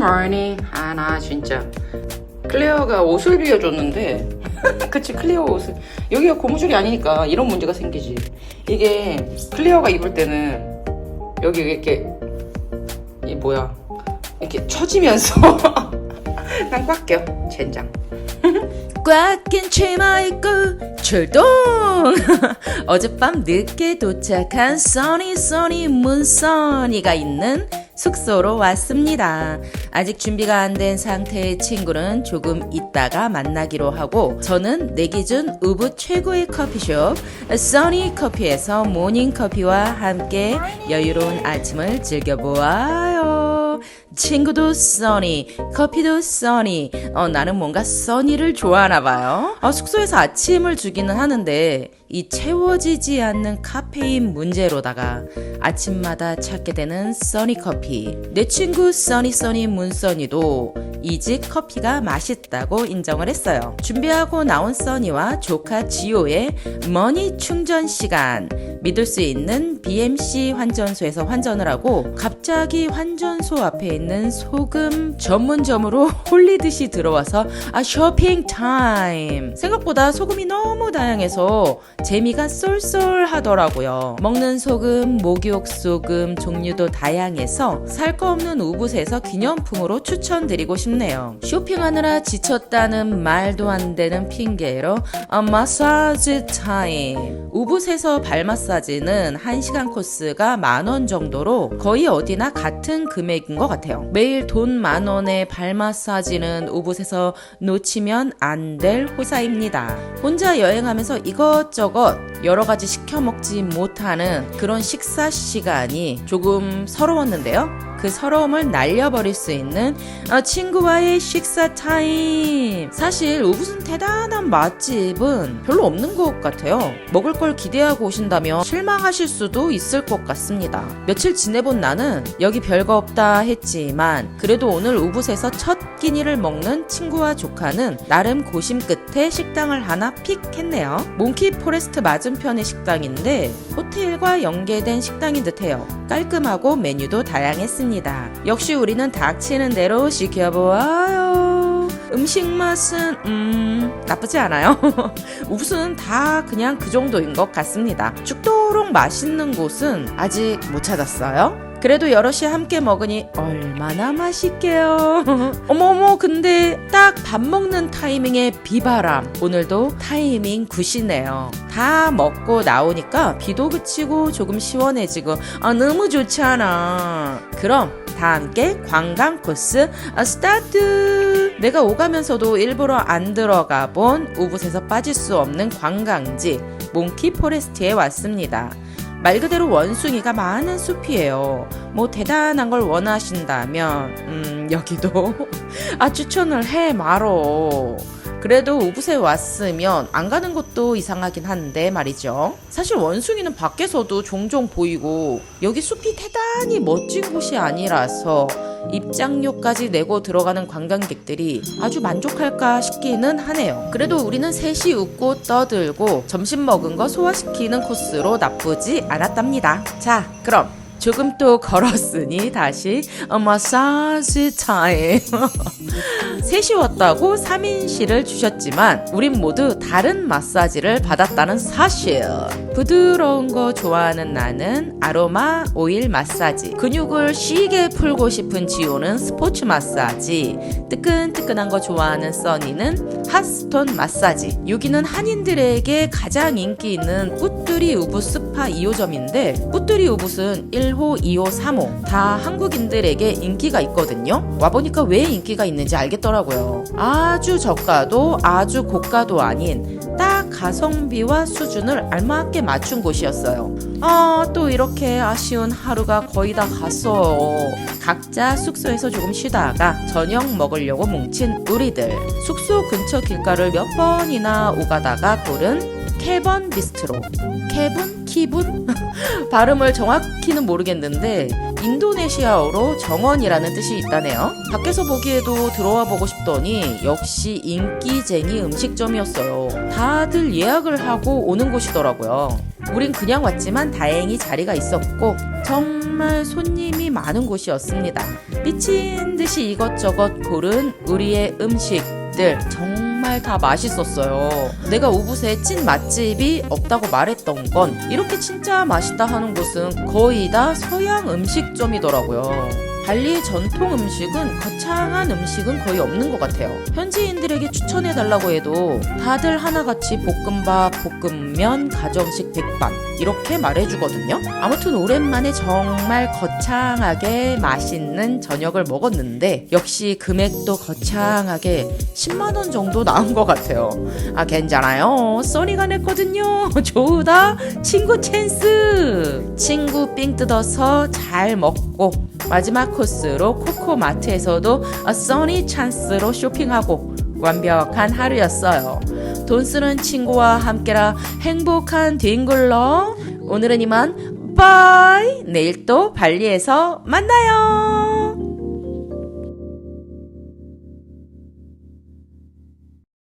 morning. 아, 나 진짜. 클레어가 옷을 빌려줬는데. 그치, 클레어 옷을. 여기가 고무줄이 아니니까 이런 문제가 생기지. 이게 클레어가 입을 때는 여기 이렇게, 이 뭐야. 이렇게 처지면서. 난 꽉 껴, 젠장. 꽉낀 치마 입고 출동! 어젯밤 늦게 도착한 써니 써니 문써니가 있는 숙소로 왔습니다. 아직 준비가 안 된 상태의 친구는 조금 있다가 만나기로 하고 저는 내 기준 우붓 최고의 커피숍 써니 커피에서 모닝 커피와 함께 여유로운 아침을 즐겨보아요. 친구도 써니, 커피도 써니. 어, 나는 뭔가 써니를 좋아하나 봐요. 어, 숙소에서 아침을 주기는 하는데 이 채워지지 않는 카페인 문제로다가 아침마다 찾게 되는 써니 커피. 내 친구 써니 써니 문써니도 이 집 커피가 맛있다고 인정을 했어요. 준비하고 나온 써니와 조카 지오의 머니 충전 시간. 믿을 수 있는 BMC 환전소에서 환전을 하고 갑자기 환전소 앞에 있는 소금 전문점으로 홀리듯이 들어와서 아 쇼핑 타임 생각보다 소금이 너무 다양해서 재미가 쏠쏠하더라고요 먹는 소금 목욕 소금 종류도 다양해서 살 거 없는 우붓에서 기념품으로 추천드리고 싶네요 쇼핑하느라 지쳤다는 말도 안 되는 핑계로 아 마사지 타임 우붓에서 발 마사지는 1시간 코스가 만 원 정도로 거의 어디나 같은 금액인 것 같아요. 매일 돈 만 원의 발 마사지는 우붓에서 놓치면 안 될 호사입니다. 혼자 여행하면서 이것저것 여러 가지 시켜 먹지 못하는 그런 식사 시간이 조금 서러웠는데요. 그 서러움을 날려버릴 수 있는 어, 친구와의 식사 타임. 사실 우붓은 대단한 맛집은 별로 없는 것 같아요. 먹을 걸 기대하고 오신다면 실망하실 수도 있을 것 같습니다. 며칠 지내본 나는 여기 별거 없다 했지만 그래도 오늘 우붓에서 첫 끼니를 먹는 친구와 조카는 나름 고심 끝에 식당을 하나 픽 했네요. 몽키 포레스트 맞은편의 식당인데 호텔과 연계된 식당인 듯해요. 깔끔하고 메뉴도 다양했습니다. 역시 우리는 닥치는 대로 시켜보아요. 음식 맛은 음 나쁘지 않아요. 우붓은 다 그냥 그 정도인 것 같습니다. 죽도록 맛있는 곳은 아직 못 찾았어요. 그래도 여럿이 함께 먹으니 얼마나 맛있게요. 어머어머, 근데 딱 밥 먹는 타이밍에 비바람. 오늘도 타이밍 굿이네요. 다 먹고 나오니까 비도 그치고 조금 시원해지고, 아, 너무 좋잖아. 그럼 다 함께 관광 코스 아, 스타트! 내가 오가면서도 일부러 안 들어가 본 우붓에서 빠질 수 없는 관광지 몽키 포레스트에 왔습니다. 말 그대로 원숭이가 많은 숲이에요. 뭐 대단한 걸 원하신다면 음, 여기도 아 추천을 해 말어. 그래도 우붓에 왔으면 안 가는 것도 이상하긴 한데 말이죠. 사실 원숭이는 밖에서도 종종 보이고 여기 숲이 대단히 멋진 곳이 아니라서 입장료까지 내고 들어가는 관광객들이 아주 만족할까 싶기는 하네요. 그래도 우리는 셋이 웃고 떠들고 점심 먹은 거 소화시키는 코스로 나쁘지 않았답니다. 자, 그럼 조금 또 걸었으니 다시 어, 마사지 타임. 셋이 왔 다고 3인실을 주셨지만 우린 모두 다른 마사지를 받았다는 사실. 부드러운 거 좋아하는 나는 아로마 오일 마사지. 근육을 쉬게 풀고 싶은 지호는 스포츠 마사지. 뜨끈뜨끈한 거 좋아하는 써니는 핫스톤 마사지. 여기는 한인들에게 가장 인기 있는 뿌뚜리 우붓 스파 2호점인데 뿌뚜리 우붓은 1호, 2호, 3호 다 한국인들에게 인기가 있거든요. 와보니까 왜 인기가 있는지 알겠더라고요. 아주 저가도 아주 고가도 아닌 딱 가성비와 수준을 알맞게 맞춘 곳이었어요. 아, 또 이렇게 아쉬운 하루가 거의 다 갔어요. 각자 숙소에서 조금 쉬다가 저녁 먹으려고 뭉친 우리들. 숙소 근처 길가를 몇 번이나 오가다가 고른 캐번 비스트로. 캐본 키분? 발음을 정확히는 모르겠는데 인도네시아어로 정원이라는 뜻이 있다네요. 밖에서 보기에도 들어와 보고 싶더니 역시 인기쟁이 음식점이었어요. 다들 예약을 하고 오는 곳이더라고요. 우린 그냥 왔지만 다행히 자리가 있었고 정말 손님이 많은 곳이었습니다. 미친 듯이 이것저것 고른 우리의 음식 들 정말 다 맛있었어요. 내가 우붓에 찐 맛집이 없다고 말했던 건 이렇게 진짜 맛있다 하는 곳은 거의 다 서양 음식점이더라고요. 발리의 전통 음식은 거창한 음식은 거의 없는 것 같아요. 현지인들에게 추천해 달라고 해도 다들 하나같이 볶음밥, 볶음면, 가정식 백반 이렇게 말해주거든요. 아무튼 오랜만에 정말 거창하게 맛있는 저녁을 먹었는데 역시 금액도 거창하게 10만 원 정도 나온 것 같아요. 아 괜찮아요. 써니가 냈거든요. 좋다. 친구 찬스. 친구 삥 뜯어서 잘 먹고 마지막 코스로 코코마트에서도 아, 써니 찬스로 쇼핑하고 완벽한 하루였어요. 돈 쓰는 친구와 함께라 행복한 딩글러. 오늘은 이만 바이. 내일 또 발리에서 만나요.